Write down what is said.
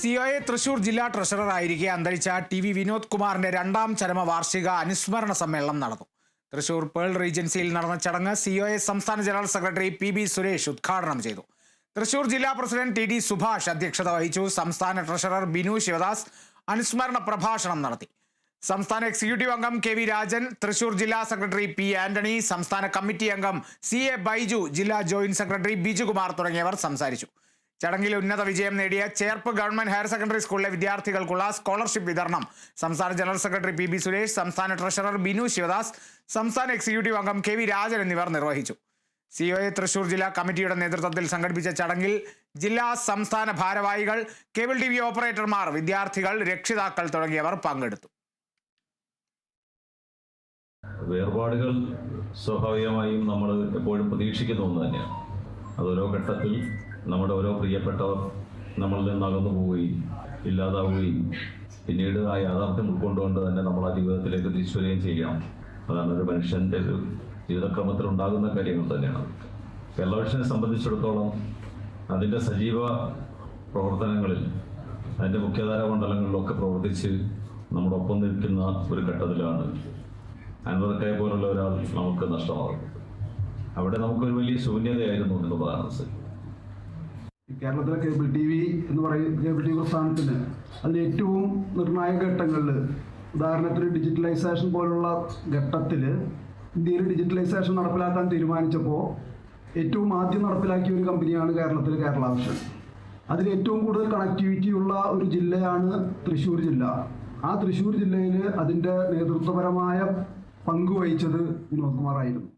COA Thrissur ജില്ലാ treasurer ആയിരിക്കെ അന്തരിച്ച T V Vinod കുമാറിന്റെ രണ്ടാം ചരമ വാർഷിക അനുസ്മരണ സമ്മേളനം നടന്നു. തൃശൂർ പേൾ റീജൻസിയിൽ നടന്ന ചടങ്ങ് സി ഒ എ സംസ്ഥാന general secretary P B Suresh ഉദ്ഘാടനം ചെയ്തു. തൃശൂർ ജില്ലാ പ്രസിഡന്റ് ടി ഡി സുഭാഷ് അധ്യക്ഷത വഹിച്ചു. സംസ്ഥാന ട്രഷറർ ബിനു ശിവദാസ് അനുസ്മരണ പ്രഭാഷണം നടത്തി. സംസ്ഥാന എക്സിക്യൂട്ടീവ് അംഗം കെ വി രാജൻ തൃശൂർ ജില്ലാ സെക്രട്ടറി പി ആന്റണി സംസ്ഥാന കമ്മിറ്റി അംഗം സി എ ബൈജു ജില്ലാ ജോയിന്റ് സെക്രട്ടറി ബിജുകുമാർ തുടങ്ങിയവർ സംസാരിച്ചു. ചടങ്ങിൽ ഉന്നത വിജയം നേടിയ ചേർപ്പ് ഗവൺമെന്റ് ഹയർ സെക്കൻഡറി സ്കൂളിലെ വിദ്യാർത്ഥികൾക്കുള്ള സ്കോളർഷിപ്പ് വിതരണം. സംസ്ഥാന general secretary P B Suresh സംസ്ഥാന ട്രഷറർ ബിനു ശിവദാസ് സംസ്ഥാന എക്സിക്യൂട്ടീവ് അംഗം കെ വി രാജൻ എന്നിവർ നിർവഹിച്ചു. സി ഒ എ തൃശൂർ ജില്ലാ കമ്മിറ്റിയുടെ നേതൃത്വത്തിൽ സംഘടിപ്പിച്ച ചടങ്ങിൽ ജില്ലാ സംസ്ഥാന ഭാരവാഹികൾ കേബിൾ ടി വി ഓപ്പറേറ്റർമാർ വിദ്യാർത്ഥികൾ രക്ഷിതാക്കൾ തുടങ്ങിയവർ പങ്കെടുത്തു. വേർപാടുകൾ സ്വാഭാവികമായും നമ്മൾ എപ്പോഴും പ്രതീക്ഷിക്കുന്ന ഒന്ന് തന്നെയാണ്. അത് ഓരോ ഘട്ടത്തിൽ നമ്മുടെ ഓരോ പ്രിയപ്പെട്ടവർ നമ്മളിൽ നിന്ന് അകന്നു പോവുകയും ഇല്ലാതാവുകയും പിന്നീട് ആ യാഥാർത്ഥ്യം ഉൾക്കൊണ്ടുകൊണ്ട് തന്നെ നമ്മൾ ആ ജീവിതത്തിലേക്ക് തിരിച്ചു വരികയും ചെയ്യാം അതാണ് ഒരു മനുഷ്യന്റെ ഒരു ജീവിതക്രമത്തിൽ ഉണ്ടാകുന്ന കാര്യങ്ങൾ തന്നെയാണ് കേരളവിഷനെ സംബന്ധിച്ചിടത്തോളം അതിന്റെ സജീവ പ്രവർത്തനങ്ങളിൽ അതിന്റെ മുഖ്യധാര മണ്ഡലങ്ങളിലൊക്കെ പ്രവർത്തിച്ച് നമ്മുടെ ഒപ്പം നിൽക്കുന്ന ഒരു ഘട്ടത്തിലാണ് അൻവർക്കായ പോലുള്ള ഒരാൾ നമുക്ക് നഷ്ടമാകുന്നത്. അവിടെ നമുക്കൊരു വലിയ ശൂന്യതയായിരുന്നു എന്നുള്ളതാണ് സത്യം കേരളത്തിലെ കേബിൾ ടി വി എന്ന് പറയുന്ന കേബിൾ ടി വി പ്രസ്ഥാനത്തിന് അതിൽ ഏറ്റവും നിർണായക ഘട്ടങ്ങളിൽ ഉദാഹരണത്തിന് ഡിജിറ്റലൈസേഷൻ പോലുള്ള ഘട്ടത്തിൽ ഇന്ത്യയിൽ ഡിജിറ്റലൈസേഷൻ നടപ്പിലാക്കാൻ തീരുമാനിച്ചപ്പോൾ ഏറ്റവും ആദ്യം നടപ്പിലാക്കിയ ഒരു കമ്പനിയാണ് കേരളത്തിൽ കേരള വിഷൻ അതിൽ ഏറ്റവും കൂടുതൽ കണക്ടിവിറ്റി ഉള്ള ഒരു ജില്ലയാണ് തൃശ്ശൂർ ജില്ല. ആ തൃശ്ശൂർ ജില്ലയിൽ അതിന്റെ നേതൃത്വപരമായ പങ്ക് വഹിച്ചത് വിനോദ് കുമാർ ആയിരുന്നു